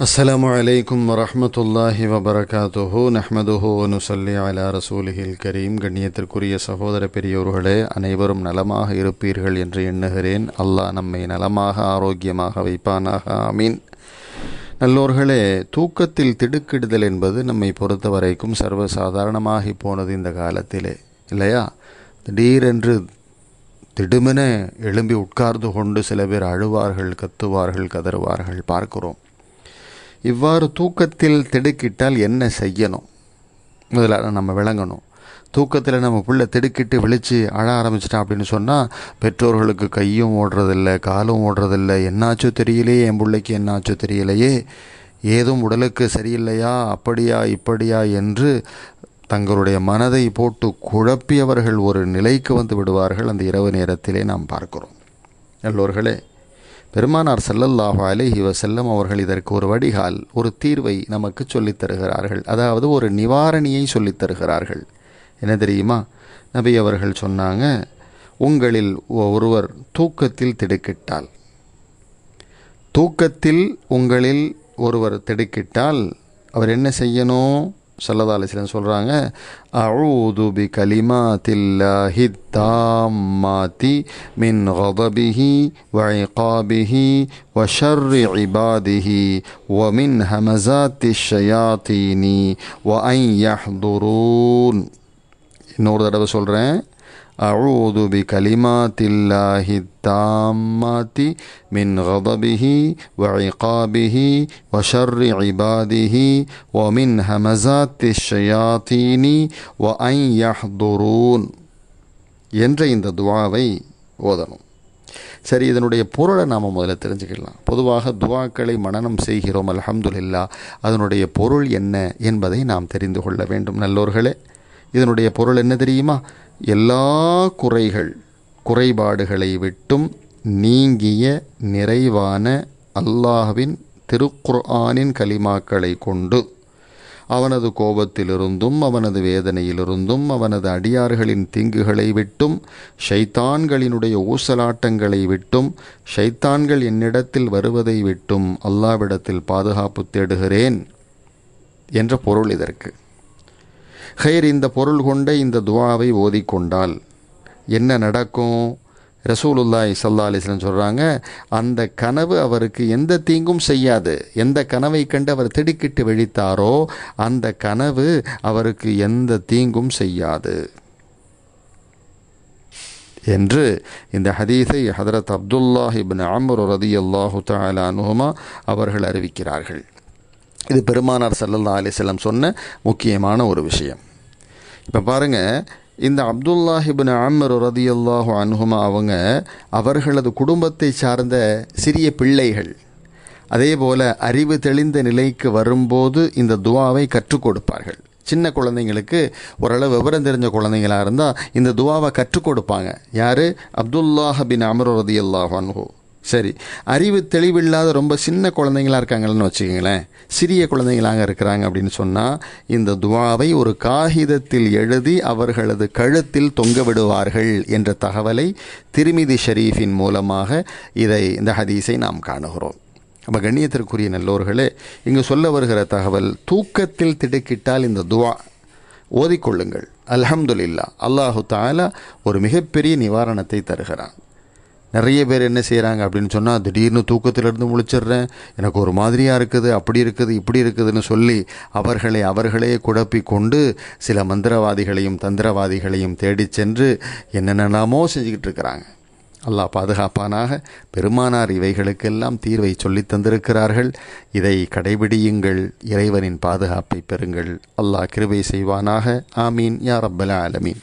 السلام عليكم ورحمة الله وبركاته نحمده ونصلي على رسوله الكريم கண்ணியத்திற்குரிய சகோதர பெரியோர்களே அனைவரும் நலமாக இருப்பீர்கள் என்று எண்ணுகிறேன் அல்லாஹ் நம்மை நலமாக ஆரோக்கியமாக வைப்பானாக ஆமீன் நல்லோர்களே தூக்கத்தில் திடுக்கிடுதல் என்பது நம்மை பொறுத்த வரைக்கும் சர்வசாதாரணமாகி போனது இந்த காலத்திலே இல்லையா திடீரென்று திடுமென எழும்பி உட்கார்ந்து கொண்டு சில பேர் அழுவார்கள் கத்துவார்கள் கதறுவார்கள் பார்க்கிறோம் இவ்வாறு தூக்கத்தில் திடுக்கிட்டால் என்ன செய்யணும்? முதல்ல நம்ம விளங்கணும். தூக்கத்தில் நம்ம பிள்ளை திடுக்கிட்டு விழித்து அழ ஆரம்பிச்சிட்டான் அப்படின்னு சொன்னால் பெற்றோர்களுக்கு கையும் ஓடுறதில்ல காலும் ஓடுறதில்ல. என்னாச்சோ தெரியலையே என் பிள்ளைக்கு என்னாச்சோ தெரியலையே. ஏதும் உடலுக்கு சரியில்லையா அப்படியா இப்படியா என்று தங்களுடைய மனதை போட்டு குழப்பியவர்கள் ஒரு நிலைக்கு வந்து விடுவார்கள். அந்த இரவு நேரத்திலே நாம் பார்க்கிறோம். எல்லோர்களே பெருமானார் செல்லல்லாஹு அலேஹி வசல்லம் அவர்கள் இதற்கு ஒரு வடிகால் ஒரு தீர்வை நமக்கு சொல்லித் தருகிறார்கள். அதாவது ஒரு நிவாரணியை சொல்லித் தருகிறார்கள். என்ன தெரியுமா? நபி அவர்கள் சொன்னாங்க உங்களில் ஒருவர் தூக்கத்தில் திடுக்கிட்டால் தூக்கத்தில் உங்களில் ஒருவர் திடுக்கிட்டால் அவர் என்ன செய்யணும்? சல்லதா அலிஸ்லாம் சொல்கிறாங்க அஊது பி கலிமாத்தில்லாஹி தாம்மாத்தி மின் கதபிஹி வ இகாபிஹி வ ஷர்ரி இபாதிஹி வ மின் ஹமசாத்தி ஷயாத்தீனி வ ஐ யஹ்துரூன் இன்னொரு தடவை சொல்கிறேன் أعوذ بكلمات الله التامات من غضبه وعقابه وشر عباده ومن همزات الشياطين وأن يحضرون என்ற இந்த துவாவை ஓதணும் சரி இதனுடைய பொருளை நாம் முதல்ல தெரிஞ்சுக்கலாம் பொதுவாக துவாக்களை மனனம் செய்கிறோம் அல்ஹம்துலில்லா அதனுடைய பொருள் என்ன என்பதை நாம் தெரிந்து கொள்ள வேண்டும் நல்லோர்களே இதனுடைய பொருள் என்ன தெரியுமா? எல்லா குறைகள் குறைபாடுகளை விட்டும் நீங்கிய நிறைவான அல்லாஹ்வின் திருக்குர்ஆனின் கலிமாக்களை கொண்டு அவனது கோபத்திலிருந்தும் அவனது வேதனையிலிருந்தும் அவனது அடியார்களின் தீங்குகளை விட்டும் ஷைத்தான்களினுடைய ஊசலாட்டங்களை விட்டும் ஷைத்தான்கள் என்னிடத்தில் வருவதை விட்டும் அல்லாவிடத்தில் பாதுகாப்பு தேடுகிறேன் என்ற பொருள் இதற்கு. ஹைர் இந்த பொருள் கொண்ட இந்த துவாவை ஓதிக்கொண்டால் என்ன நடக்கும்? ரசூலுல்லாய் சல்லா அலிஸ்லன் சொல்கிறாங்க அந்த கனவு அவருக்கு எந்த தீங்கும் செய்யாது. எந்த கனவை கண்டு அவர் திடுக்கிட்டு விழித்தாரோ அந்த கனவு அவருக்கு எந்த தீங்கும் செய்யாது. என்று இந்த ஹதீஸை ஹதரத் அப்துல்லாஹ் இபின் அமர் ரதி அல்லாஹு தாலா அவர்கள் அறிவிக்கிறார்கள். இது பெருமானார் சல்லல்லா அலிஸ்லம் சொன்ன முக்கியமான ஒரு விஷயம். இப்போ பாருங்கள் இந்த அப்துல்லாஹிபின் அம்மர் ரதியல்லாஹு அனுகுமா அவங்க அவர்களது குடும்பத்தை சார்ந்த சிறிய பிள்ளைகள். அதே போல் அறிவு தெளிந்த நிலைக்கு வரும்போது இந்த துவாவை கற்றுக் கொடுப்பார்கள். சின்ன குழந்தைங்களுக்கு ஓரளவு விவரம் தெரிஞ்ச குழந்தைங்களாக இருந்தால் இந்த துவாவை கற்றுக் கொடுப்பாங்க. யார்? அப்துல்லாஹ் பின் அமர் ரதியல்லாஹு அனுகு சரி. அறிவு தெளிவில்லாத ரொம்ப சின்ன குழந்தைங்களாக இருக்காங்கன்னு வச்சுக்கோங்களேன். சிறிய குழந்தைங்களாக இருக்கிறாங்க அப்படின்னு சொன்னால் இந்த துவாவை ஒரு காகிதத்தில் எழுதி அவர்களது கழுத்தில் தொங்க விடுவார்கள் என்ற தகவலை திருமிதி ஷரீஃபின் மூலமாக இதை இந்த ஹதீஸை நாம் காணுகிறோம். நம்ம கண்ணியத்திற்குரிய நல்லோர்களே இங்கு சொல்ல வருகிற தகவல் தூக்கத்தில் திடுக்கிட்டால் இந்த துவா ஓதிக்கொள்ளுங்கள். அல்ஹம்துலில்லா அல்லாஹு தாலா ஒரு மிகப்பெரிய நிவாரணத்தை தருகிறான். நிறைய பேர் என்ன செய்கிறாங்க அப்படின்னு சொன்னால் திடீர்னு தூக்கத்திலிருந்து முழிச்சிடுறேன். எனக்கு ஒரு மாதிரியாக இருக்குது அப்படி இருக்குது இப்படி இருக்குதுன்னு சொல்லி அவர்களை அவர்களே குழப்பி கொண்டு சில மந்திரவாதிகளையும் தந்திரவாதிகளையும் தேடி சென்று என்னென்னலாமோ செஞ்சுக்கிட்டு இருக்கிறாங்க. அல்லாஹ் பாதுகாப்பானாக பெருமானார் இவைகளுக்கெல்லாம் தீர்வை சொல்லி தந்திருக்கிறார்கள். இதை கடைபிடியுங்கள் இறைவனின் பாதுகாப்பை பெறுங்கள். அல்லாஹ் கிருபை செய்வானாக. ஆமீன். யார் ரப்பல ஆலமீன்.